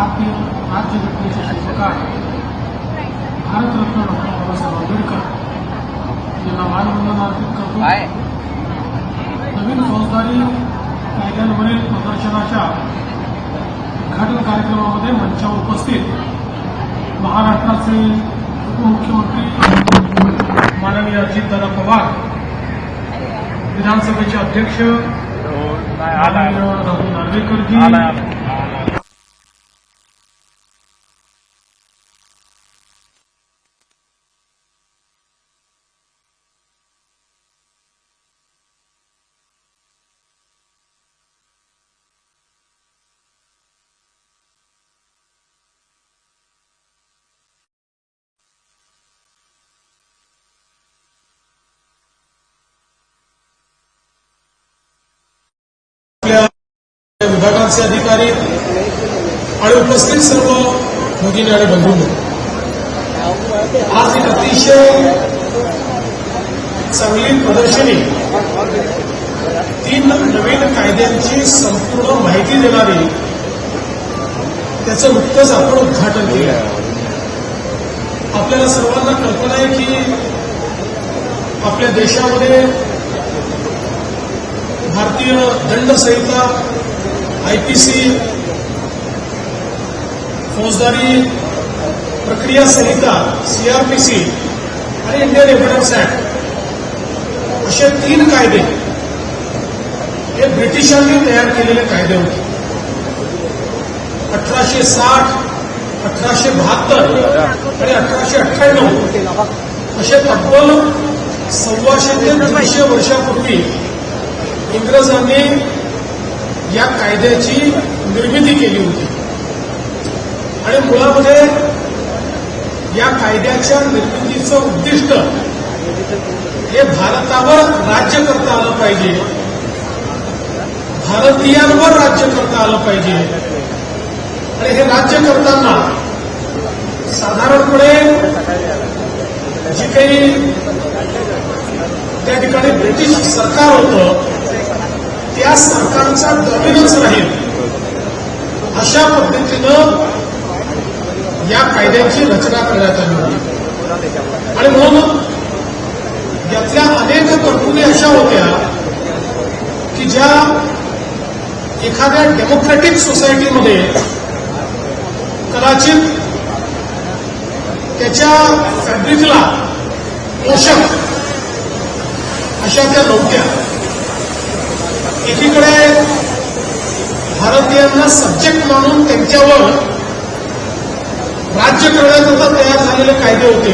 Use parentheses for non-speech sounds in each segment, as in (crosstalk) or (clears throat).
भारतीय राज्यघटनेचे शिल्पकार भारतरत्न डॉक्टर बाबासाहेब आंबेडकर यांना मानवंदना अर्पित करतो. काय? नवीन फौजदारी कायद्यांवरील प्रदर्शनाच्या उद्घाटन कार्यक्रमामध्ये मंचावर उपस्थित महाराष्ट्राचे उपमुख्यमंत्री माननीय अजितदादा पवार विधानसभेचे अध्यक्ष माननीय राहुल नार्वेकरजी आपल्या विभागाचे अधिकारी आणि उपस्थित सर्व भगिनी आणि बंधूंनो. आज एक अतिशय चांगली प्रदर्शनी तीन नवीन कायद्यांची संपूर्ण माहिती देणारी त्याचं नुकतंच आपण उद्घाटन केलं. आपल्याला सर्वांना कल्पना आहे की आपल्या देशामध्ये भारतीय दंड संहिता आयपीसी फौजदारी प्रक्रिया संहिता सीआरपीसी आणि इंडियन एव्हिडन्स ऍक्ट असे तीन कायदे हे ब्रिटिशांनी तयार केलेले कायदे होते. अठराशे साठ अठराशे बहात्तर आणि अठराशे अठ्ठ्याण्णव. असे तब्बल सव्वाशे ते दीडशे वर्षापूर्वी इंग्रजांनी या कायद्याची निर्मिती केली होती. आणि मुळामध्ये या कायद्याच्या निर्मितीचं उद्दिष्ट हे भारतावर राज्य करता आलं पाहिजे. भारतीयांवर राज्य करता आलं पाहिजे. आणि हे राज्य करताना साधारणपणे जे काही त्या ठिकाणी ब्रिटिश सरकार होतं त्या सरकारचा डॉमिनन्स राहील. अशा पद्धतीनं या कायद्याची रचना करण्यात आली होती. आणि म्हणून यातल्या अनेक तरतुदी अशा होत्या की ज्या एखाद्या डेमोक्रॅटिक सोसायटीमध्ये कदाचित त्याच्या फॅब्रिकला पोषक अशा त्या नव्हत्या. एकीकडे भारतीयांना सब्जेक्ट मानून त्यांच्यावर राज्य करण्याकरता तयार झालेले कायदे होते.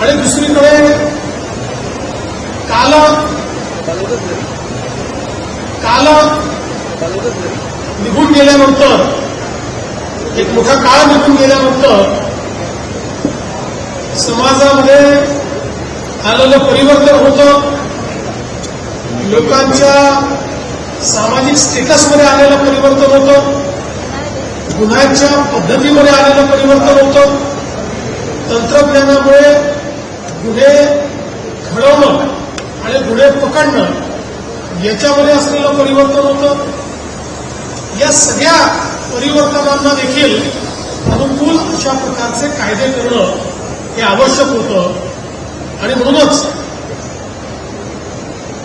आणि दुसरीकडे काल काल निघून गेल्यानंतर एक मोठा काळ निघून गेल्यानंतर समाजामध्ये आलेलं परिवर्तन होतं. लोकांच्या सामाजिक स्टेटसमध्ये आलेलं परिवर्तन होतं. गुन्ह्याच्या पद्धतीमध्ये आलेलं परिवर्तन होतं. तंत्रज्ञानामुळे गुन्हे घडवणं आणि गुन्हे पकडणं याच्यामध्ये असलेलं परिवर्तन होतं. या सगळ्या परिवर्तनांना देखील अनुकूल अशा प्रकारचे कायदे करणं हे आवश्यक होतं. आणि म्हणूनच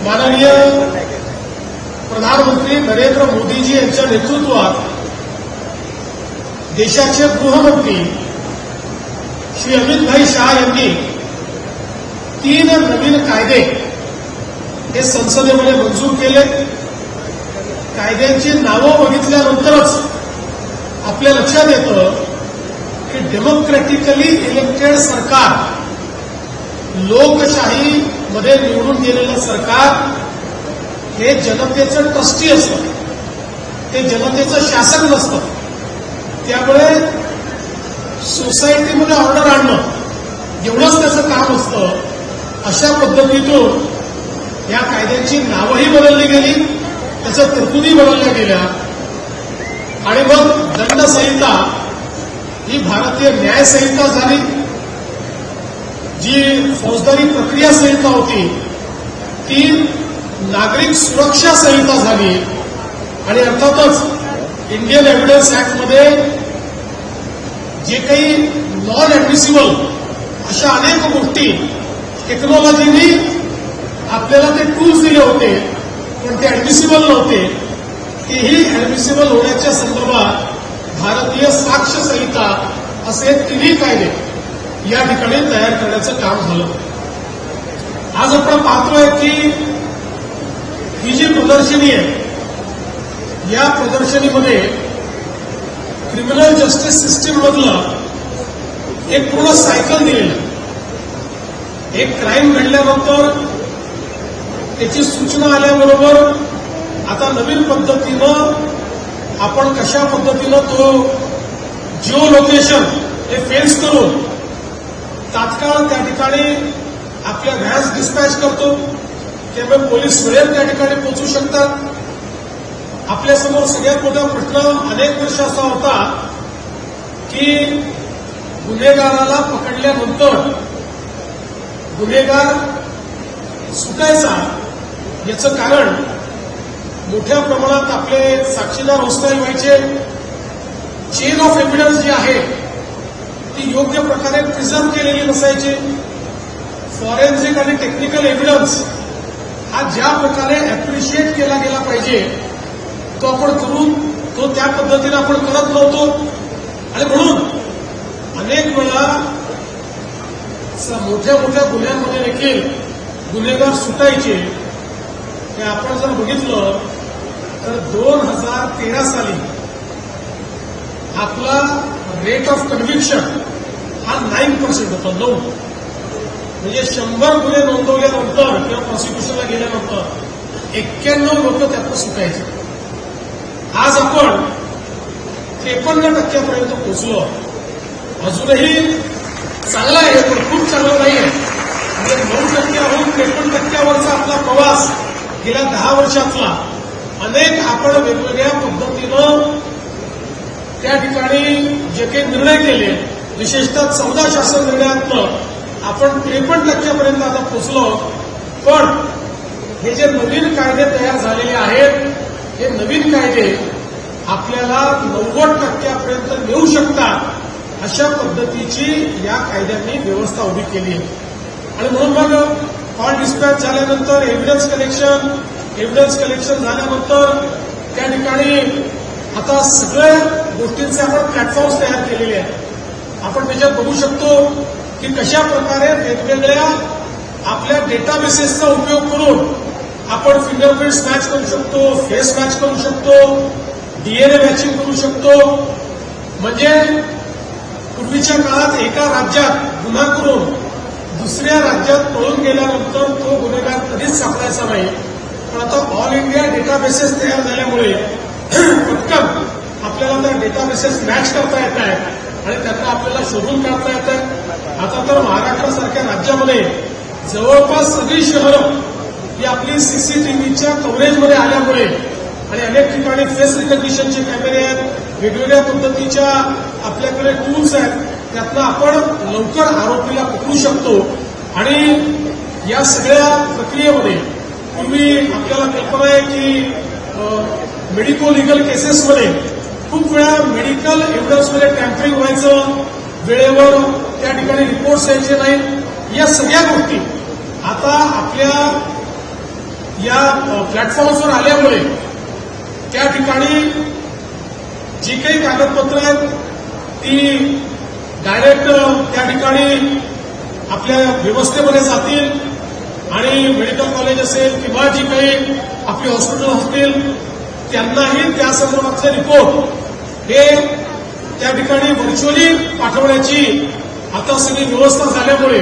माननीय प्रधानमंत्री नरेंद्र मोदीजी यांच्या नेतृत्वात देशाचे गृहमंत्री श्री अमितभाई शहा यांनी तीन नवीन कायदे हे संसदेमध्ये मंजूर केले. कायद्यांची नावं बघितल्यानंतरच आपल्या लक्षात येतं की डेमोक्रॅटिकली इलेक्टेड सरकार लोकशाही मध्ये निवडून गेलेलं सरकार हे जनतेचं ट्रस्टी असतं. ते जनतेचं शासन नसतं. त्यामुळे सोसायटीमध्ये ऑर्डर आणणं एवढंच त्याचं काम असतं. अशा पद्धतीतून या कायद्यांची नावंही बदलली गेली त्याच्या तरतुदी बदलल्या गेल्या. आणि मग दंडसंहिता ही भारतीय न्याय संहिता झाली. जी फौजदारी प्रक्रिया संहिता होती ती नागरिक सुरक्षा संहिता झाली. आणि अर्थातच इंडियन एव्हिडन्स ऍक्टमध्ये जे काही नॉन ऍडमिसिबल अशा अनेक गोष्टी टेक्नॉलॉजीनी आपल्याला ते टूल्स दिले होते पण ते ऍडमिसिबल नव्हते. तेही ऍडमिसिबल होण्याच्या संदर्भात भारतीय साक्ष संहिता असे तिन्ही कायदे या ठिकाणी तयार करण्याचं काम झालं आज आपण पाहतोय की ही जी प्रदर्शनी आहे या प्रदर्शनीमध्ये क्रिमिनल जस्टिस सिस्टीम मधलं एक पूर्ण सायकल दिलेलं आहे. एक क्राईम घडल्यानंतर त्याची सूचना आल्याबरोबर आता नवीन पद्धतीनं आपण कशा पद्धतीनं तो जिओ लोकेशन हे फेन्स करून तात्काळ त्या ठिकाणी आपल्या व्हॅन्स डिस्पॅच करतो. त्यामुळे पोलीस वेळेत त्या ठिकाणी पोहोचू शकतात. आपल्यासमोर सगळ्यात मोठा प्रश्न अनेक वर्ष असा होता की गुन्हेगाराला पकडल्यानंतर गुन्हेगार सुटायचा याचं कारण मोठ्या प्रमाणात आपले साक्षीदार होस्टाईल व्हायचे. चेन ऑफ एव्हिडन्स जे आहे ती योग्य प्रकारे प्रिझर्व केलेली नसायची. फॉरेन्सिक आणि टेक्निकल एव्हिडन्स हा ज्या प्रकारे अप्रिशिएट केला गेला पाहिजे तो आपण करून तो त्या पद्धतीने आपण करत नव्हतो. आणि म्हणून अनेक वेळा मोठ्या मोठ्या गुन्ह्यांमध्ये देखील गुन्हेगार सुटायचे. हे आपण जर बघितलं तर दोन हजार तेरा साली आपला रेट ऑफ कन्व्हिक्शन हा नाईन पर्सेंट होता नऊ म्हणजे शंभर गुन्हे नोंदवल्यानंतर किंवा प्रॉसिक्युशनला गेल्यानंतर एक्क्याण्णव लोक त्यातनं सुटायचे आज आपण त्रेपन्न टक्क्यापर्यंत पोहोचलो अजूनही चांगला आहे पण खूप चांगलं नाही आहे म्हणजे नऊ टक्क्याहून त्रेपन्न टक्क्यावरचा आपला प्रवास गेल्या दहा वर्षातला अनेक आपण वेगवेगळ्या पद्धतीनं त्या ठिकाणी जे काही निर्णय केले विशेषतः चौदा शासन निर्णयातलं आपण त्रेपन्न टक्क्यापर्यंत आता पोचलो. पण हे जे नवीन कायदे तयार झालेले आहेत हे नवीन कायदे आपल्याला नव्वद टक्क्यापर्यंत नेऊ शकतात अशा पद्धतीची या कायद्यांनी व्यवस्था उभी केली आहे. आणि म्हणून मग कॉल डिस्पॅच झाल्यानंतर एव्हिडन्स कलेक्शन एव्हिडन्स कलेक्शन झाल्यानंतर त्या ठिकाणी आता सगळ्या गोष्टींचे आपण प्लॅटफॉर्म्स तयार केलेले आहेत. आपण त्याच्यात बघू शकतो की कशा प्रकारे वेगवेगळ्या आपल्या डेटाबेसेसचा उपयोग करून आपण फिंगरप्रिंट मॅच करू शकतो फेस मॅच करू शकतो डीएनए मॅचिंग करू शकतो. म्हणजे पूर्वीच्या काळात एका राज्यात गुन्हा करून दुसऱ्या राज्यात पळून गेल्यानंतर तो गुन्हेगार कधीच सापडायचा नाही. पण आता ऑल इंडिया डेटाबेसेस तयार झाल्यामुळे (clears throat) पटकन आपल्याला त्या डेटाबेसेस मॅच करता येत आहेत. आणि त्यांना आपल्याला शोधून काढता येत आहे आता तर महाराष्ट्रासारख्या राज्यामध्ये जवळपास सगळी शहरं ही आपली सीसीटीव्हीच्या कव्हरेजमध्ये आल्यामुळे आणि अनेक ठिकाणी फेस रिकग्निशनचे कॅमेरे आहेत वेगवेगळ्या पद्धतीच्या आपल्याकडे टूल्स आहेत त्यातनं आपण लवकर आरोपीला पकडू शकतो. आणि या सगळ्या प्रक्रियेमध्ये पूर्वी आपल्याला कल्पना आहे की मेडिको लिगल केसेसमध्ये खूप वेळा मेडिकल एव्हिडन्समध्ये टॅम्परिंग व्हायचं वेळेवर त्या ठिकाणी रिपोर्ट्स यायचे नाही. या सगळ्या गोष्टी आता आपल्या या प्लॅटफॉर्म्सवर आल्यामुळे त्या ठिकाणी जी काही कागदपत्र आहेत ती डायरेक्ट त्या ठिकाणी आपल्या व्यवस्थेमध्ये जातील आणि मेडिकल कॉलेज असेल किंवा जी काही आपली हॉस्पिटल असतील त्यांनाही त्या संदर्भातले रिपोर्ट हे त्या ठिकाणी व्हर्च्युअली पाठवण्याची आता सगळी व्यवस्था झाल्यामुळे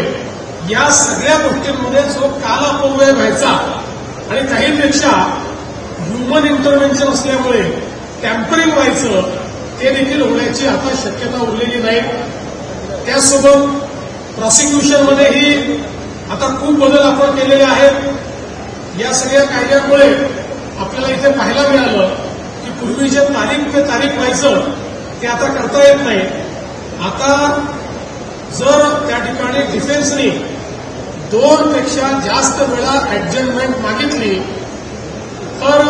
या सगळ्या गोष्टींमध्ये जो काल अपव्यय व्हायचा आणि काहीपेक्षा ह्युमन इंटरव्हेन्शन असल्यामुळे टॅम्परिंग व्हायचं ते देखील होण्याची आता शक्यता उरलेली नाही. त्यासोबत प्रॉसिक्युशनमध्येही आता खूप बदल आपण केलेले आहेत. या सगळ्या कायद्यामुळे आपल्याला इथे पाहायला मिळालं की पूर्वी जे तारीख ते तारीख व्हायचं ते आता करता येत नाही. आता जर त्या ठिकाणी डिफेन्सनी दोन पेक्षा जास्त वेळा ऍडजस्टमेंट मागितली तर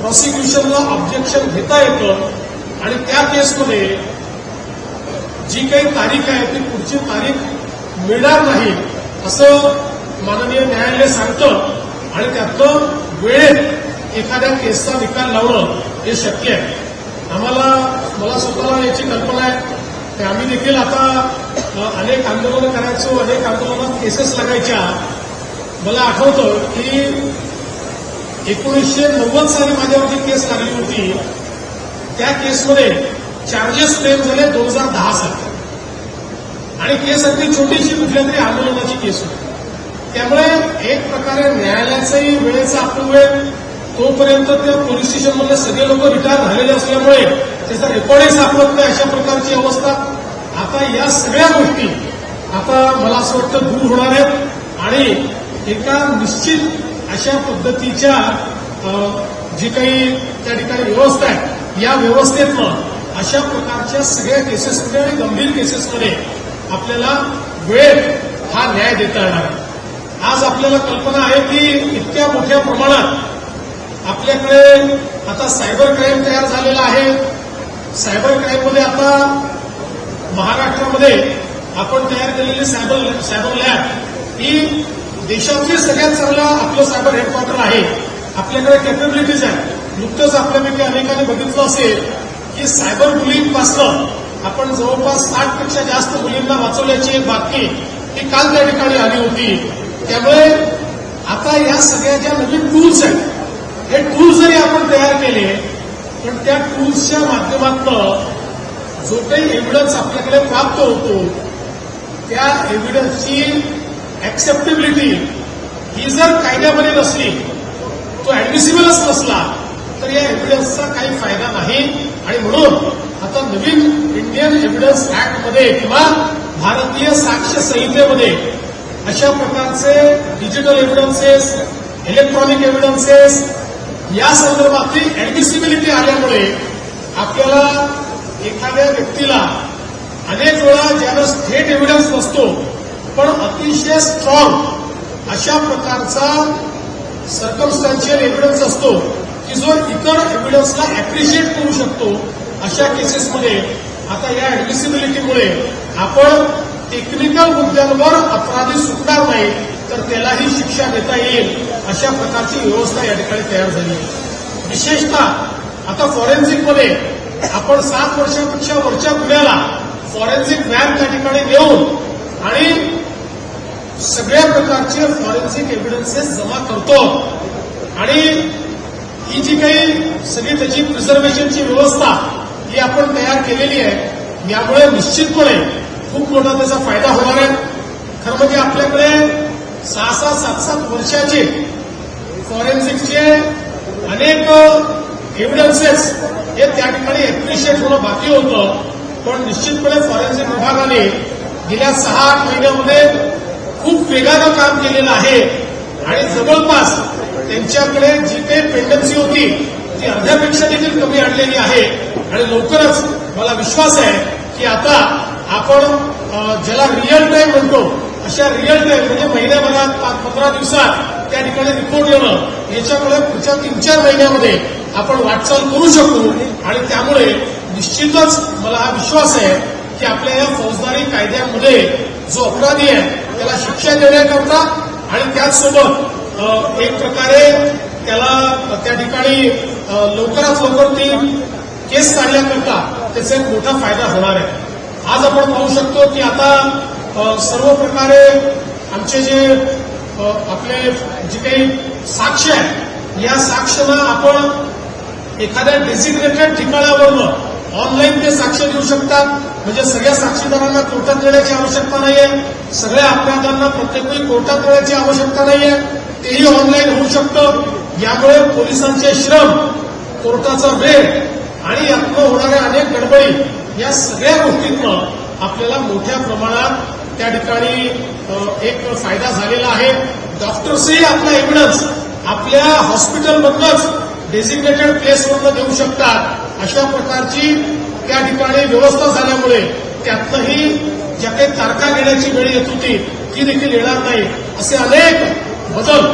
प्रॉसिक्युशनला ऑब्जेक्शन घेता येतं. आणि त्या केसमध्ये जी काही तारीख आहे ती पुढची तारीख मिळणार नाही असं माननीय न्यायालय सांगतं. आणि त्यातलं वेळेत एखाद्या केसचा निकाल लावणं हे शक्य आहे. आम्हाला मला स्वतःला याची कल्पना आहे. की आम्ही देखील आता अनेक आंदोलनं करायचो अनेक आंदोलनात केसेस लागायच्या. मला आठवतं की एकोणीसशे नव्वद साली माझ्यावरती केस लागली होती. त्या केसमध्ये चार्जेस क्लेम झाले दोन हजार दहा साली. आणि केस अगदी छोटीशी कुठल्या तरी आंदोलनाची केस होती. त्यामुळे एक प्रकारे न्यायालयाचाही वेळेचा अपव्यय तोपर्यंत त्या पोलीस स्टेशनमधले सगळे लोक रिटायर झालेले असल्यामुळे त्याचा रेकॉर्डही सापडत नाही अशा प्रकारची अवस्था. आता या सगळ्या गोष्टी आता मला असं वाटतं दूर होणार आहेत. आणि एका निश्चित अशा पद्धतीच्या जी काही त्या ठिकाणी व्यवस्था आहे या व्यवस्थेतनं अशा प्रकारच्या सगळ्या केसेसमध्ये आणि गंभीर केसेसमध्ये आपल्याला वेळेत हा न्याय देता येणार आज आपल्याला कल्पना आहे की इतक्या मोठ्या प्रमाणात आपल्याकडे आता सायबर क्राईम तयार झालेला आहे. सायबर क्राईममध्ये आता महाराष्ट्रामध्ये आपण तयार केलेली सायबर सायबर लॅब ही देशातली सगळ्यात चांगलं आपलं सायबर हेडक्वार्टर आहे. आपल्याकडे कॅपेबिलिटीज आहेत. नुकतंच आपल्यापैकी अनेकांनी बघितलं असेल की सायबर बुलिंग पासनं आपण जवळपास साठपेक्षा जास्त मुलींना वाचवल्याची एक बातमी ही काल त्या ठिकाणी आली होती. त्यामुळे आता या सगळ्या ज्या नवीन टूल्स आहेत हे टूल्स जरी आपण तयार केले पण त्या टूल्सच्या माध्यमातून जो काही एव्हिडन्स आपल्याकडे प्राप्त होतो त्या एव्हिडन्सची ऍक्सेप्टेबिलिटी ही जर कायद्यामध्ये नसली तो ऍडमिसिबलच नसला तर या एव्हिडन्सचा काही फायदा नाही. आणि म्हणून आता नवीन इंडियन एव्हिडन्स ऍक्टमध्ये किंवा भारतीय साक्ष संहितेमध्ये अशा प्रकारचे डिजिटल एव्हिडन्सेस इलेक्ट्रॉनिक एव्हिडन्सेस या संदर्भातली ऍडमिसिबिलिटी आल्यामुळे आपल्याला एखाद्या व्यक्तीला अनेक वेळा ज्यावेळेस थेट एव्हिडन्स नसतो पण अतिशय स्ट्रॉंग अशा प्रकारचा सर्कमस्टान्शियल एव्हिडन्स असतो की जो इतर एव्हिडन्सला अप्रिशिएट करू शकतो अशा केसेसमध्ये आता या ऍडमिसिबिलिटीमुळे आपण टेक्निकल मुद्द्यांवर अपराधी सुटणार नाही तर त्यालाही शिक्षा देता येईल. अशा प्रकारची व्यवस्था या ठिकाणी तयार झाली आहे. विशेषतः आता फॉरेन्सिकमध्ये आपण सात वर्षापेक्षा वरच्या गुन्ह्याला फॉरेन्सिक लॅब त्या ठिकाणी देऊन आणि सगळ्या प्रकारचे फॉरेन्सिक एव्हिडन्सेस जमा करतो. आणि ही जी काही सगळी त्याची प्रिझर्वेशनची व्यवस्था ही आपण तयार केलेली आहे यामुळे निश्चितपणे खूप मोठा त्याचा फायदा होणार आहे. खरं म्हणजे आपल्याकडे सहा सहा सात सात वर्षाचे फॉरेन्सिकचे अनेक एव्हिडन्सेस हे त्या ठिकाणी एप्रिशिएट होणं बाकी होतं. पण निश्चितपणे फॉरेन्सिक विभागाने गेल्या सहा आठ महिन्यामध्ये खूप वेगानं काम केलेलं आहे. आणि जवळपास त्यांच्याकडे जी काही पेंडन्सी होती ती अर्ध्यापेक्षा देखील कमी आणलेली आहे. आणि लवकरच मला विश्वास आहे की आता आपण ज्याला रिअल टाईम म्हणतो अशा रिअल टाईम म्हणजे महिन्याभरात पाच पंधरा दिवसात त्या ठिकाणी रिपोर्ट येणं याच्यामुळे पुढच्या तीन चार महिन्यामध्ये आपण वाटचाल करू शकतो आणि त्यामुळे निश्चितच मला हा विश्वास आहे की आपल्या या फौजदारी कायद्यामध्ये जो अपराधी आहे त्याला शिक्षा देण्याकरता आणि त्याचसोबत एक प्रकारे त्याला त्या ठिकाणी लवकरात लवकर ती केस काढण्याकरता त्याचा एक मोठा फायदा होणार आहे. आज आपण पाहू शकतो की आता सर्व प्रकारे आमचे जे आपले जे काही साक्ष आहे या साक्षला आपण एखाद्या डेसिग्नेटेड ठिकाणावरनं ऑनलाईन ते साक्ष देऊ शकतात. म्हणजे सगळ्या साक्षीदारांना कोर्टात देण्याची आवश्यकता नाहीये. सगळ्या अपराधांना प्रत्येकवेळी कोर्टात देण्याची आवश्यकता नाहीये. तेही ऑनलाईन होऊ शकतं. यामुळे पोलिसांचे श्रम कोर्टाचा वेळ आणि यातनं होणाऱ्या अनेक गडबडी या सगळ्या गोष्टींना आपल्याला मोठ्या प्रमाणात त्या ठिकाणी एक फायदा झालेला आहे. डॉक्टर्सही आपला एव्हिडन्स आपल्या हॉस्पिटलमधनंच डेसिग्नेटेड प्लेसवरनं देऊ शकतात. अशा प्रकारची त्या ठिकाणी व्यवस्था झाल्यामुळे त्यातनंही ज्या काही तारखा घेण्याची वेळ येत होती ती देखील येणार नाही. असे अनेक बदल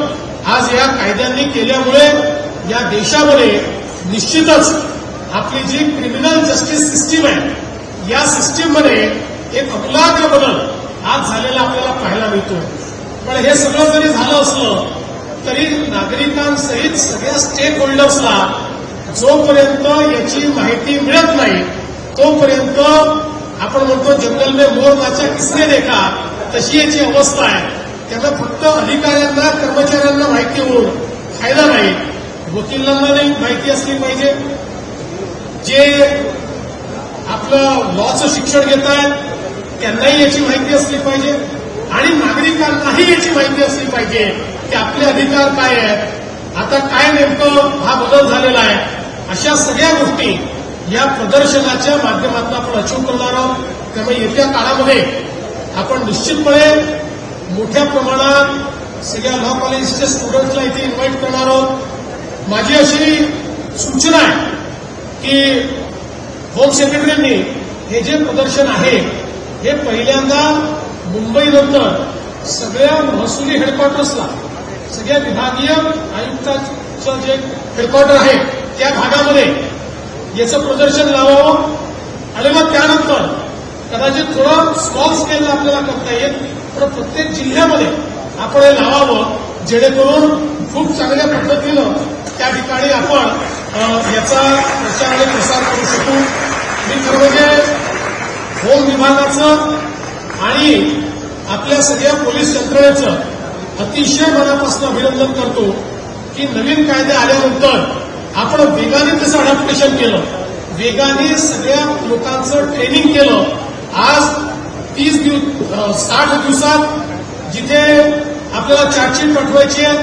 आज या कायद्यांनी केल्यामुळे या देशामध्ये निश्चितच आपली जी क्रिमिनल जस्टिस सिस्टीम आहे या सिस्टीममध्ये एक अमूलाग्र बदल आज झालेला आपल्याला पाहायला मिळतोय. पण हे सगळं जरी झालं असलं तरी नागरिकांसहित सगळ्या स्टेक होल्डर्सला जोपर्यंत याची माहिती मिळत नाही तोपर्यंत आपण म्हणतो जंगल मे मोर नाचा किसने देखा तशी याची अवस्था आहे. त्यांना फक्त अधिकाऱ्यांना कर्मचाऱ्यांना माहिती होऊन फायदा नाही. वकिलांना नाही माहिती असली पाहिजे. जे आपलं लॉचं शिक्षण घेत आहेत त्यांनाही याची माहिती असली पाहिजे आणि नागरिकांनाही याची माहिती असली पाहिजे की आपले अधिकार काय आहेत? आता काय नेमकं हा बदल झालेला आहे? अशा सगळ्या गोष्टी या प्रदर्शनाच्या माध्यमातून आपण अचीव करणार आहोत. त्यामुळे येत्या काळामध्ये आपण निश्चितपणे मोठ्या प्रमाणात सगळ्या लॉ कॉलेजच्या स्टुडंट्सला इथे इन्व्हाइट करणार आहोत. माझी अशी सूचना आहे की होम सेक्रेटरींनी हे जे प्रदर्शन आहे हे पहिल्यांदा मुंबईनंतर सगळ्या महसुली हेडक्वार्टर्सला सगळ्या विभागीय आयुक्तांचं जे हेडक्वार्टर आहे त्या भागामध्ये याचं प्रदर्शन लावावं. आणि मग त्यानंतर कदाचित थोडं स्मॉल स्केलला आपल्याला करता येईल पण प्रत्येक जिल्ह्यामध्ये आपण हे लावावं जेणेकरून खूप चांगल्या पद्धतीनं त्या ठिकाणी आपण याचा प्रचार आणि प्रसार करू शकू. मी खरं म्हणजे होम विभागाचं आणि आपल्या सगळ्या पोलीस यंत्रणेचं अतिशय मनापासून अभिनंदन करतो की नवीन कायदे आल्यानंतर आपण वेगाने त्याचं अडॅप्टेशन केलं. वेगाने सगळ्या लोकांचं ट्रेनिंग केलं. आज तीस दिवस साठ दिवसात जिथे आपल्याला चार्जशीट पाठवायची आहे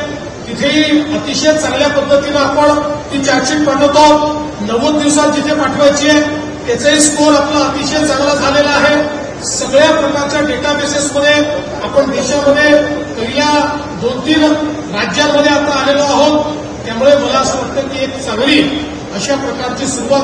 तिथेही अतिशय चांगल्या पद्धतीनं आपण ती चार्जशीट पाठवतो. नव्वद दिवसात जिथे पाठवायची आहे त्याचाही स्कोर आपला अतिशय चांगला झालेला आहे. सगळ्या प्रकारच्या डेटाबेसेसमध्ये आपण देशामध्ये पहिल्या दोन तीन राज्यांमध्ये आता आलेलो आहोत. त्यामुळे मला असं वाटतं की एक चांगली अशा प्रकारची सुरुवात